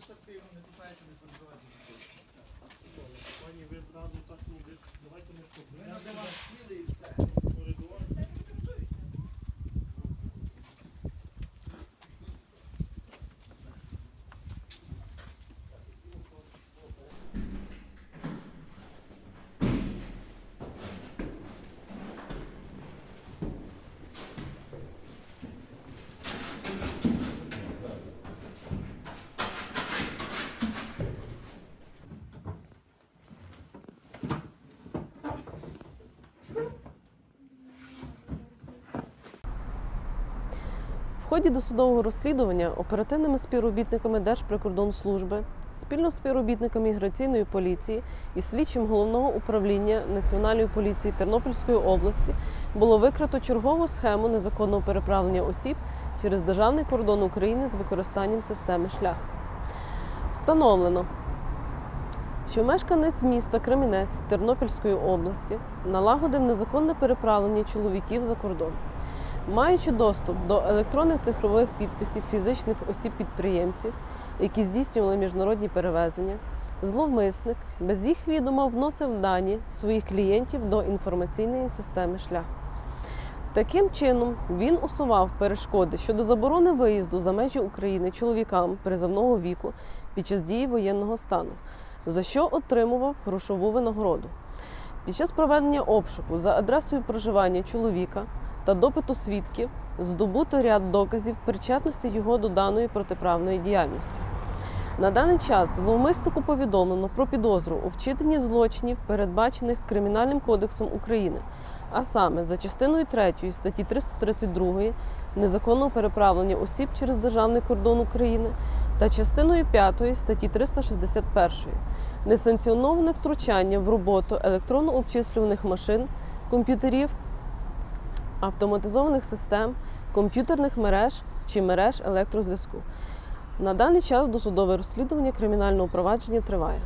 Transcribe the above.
ж активно, не купайте, не переживайте. Ході досудового розслідування оперативними співробітниками Держприкордонслужби, спільно з співробітниками міграційної поліції і слідчим головного управління Національної поліції Тернопільської області було викрито чергову схему незаконного переправлення осіб через державний кордон України з використанням системи шлях. Встановлено, що мешканець міста Кремінець Тернопільської області налагодив незаконне переправлення чоловіків за кордон. Маючи доступ до електронних цифрових підписів фізичних осіб-підприємців, які здійснювали міжнародні перевезення, зловмисник без їх відома вносив дані своїх клієнтів до інформаційної системи шлях. Таким чином, він усував перешкоди щодо заборони виїзду за межі України чоловікам призовного віку під час дії воєнного стану, за що отримував грошову винагороду. Під час проведення обшуку за адресою проживання чоловіка та допиту свідків здобуто ряд доказів причетності його до даної протиправної діяльності. На даний час зловмиснику повідомлено про підозру у вчиненні злочинів, передбачених Кримінальним кодексом України, а саме за частиною 3 статті 332 незаконного переправлення осіб через державний кордон України та частиною 5 статті 361 несанкціоноване втручання в роботу електронно-обчислюваних машин, комп'ютерів автоматизованих систем, комп'ютерних мереж чи мереж електрозв'язку. На даний час досудове розслідування кримінального провадження триває.